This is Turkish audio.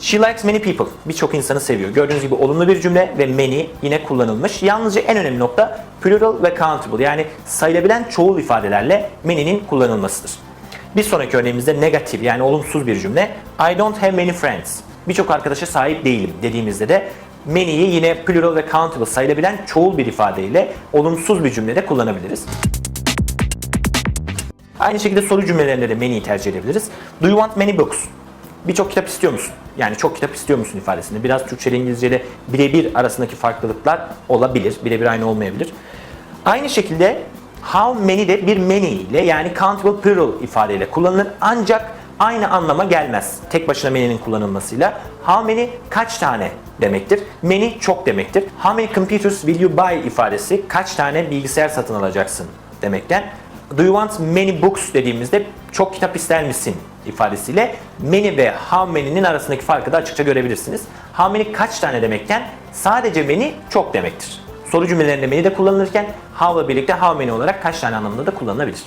She likes many people. Birçok insanı seviyor. Gördüğünüz gibi olumlu bir cümle ve many yine kullanılmış. Yalnızca en önemli nokta plural ve countable yani sayılabilen çoğul ifadelerle many'nin kullanılmasıdır. Bir sonraki örneğimizde negatif yani olumsuz bir cümle. I don't have many friends. Birçok arkadaşa sahip değilim dediğimizde de many'yi yine plural ve countable sayılabilen çoğul bir ifadeyle olumsuz bir cümlede kullanabiliriz. Aynı şekilde soru cümlelerinde de many'yi tercih edebiliriz. Do you want many books? Birçok kitap istiyor musun? Yani çok kitap istiyor musun ifadesinde. Biraz Türkçe ile İngilizce'de birebir arasındaki farklılıklar olabilir. Birebir aynı olmayabilir. Aynı şekilde how many de bir many ile yani countable plural ifadeyle kullanılır. Ancak aynı anlama gelmez. Tek başına many'nin kullanılmasıyla. How many kaç tane demektir. Many çok demektir. How many computers will you buy ifadesi kaç tane bilgisayar satın alacaksın demekten. Do you want many books dediğimizde çok kitap ister misin ifadesiyle many ve how many'nin arasındaki farkı da açıkça görebilirsiniz. How many kaç tane demekken sadece many çok demektir. Soru cümlelerinde many de kullanılırken how'la birlikte how many olarak kaç tane anlamında da kullanılabilir.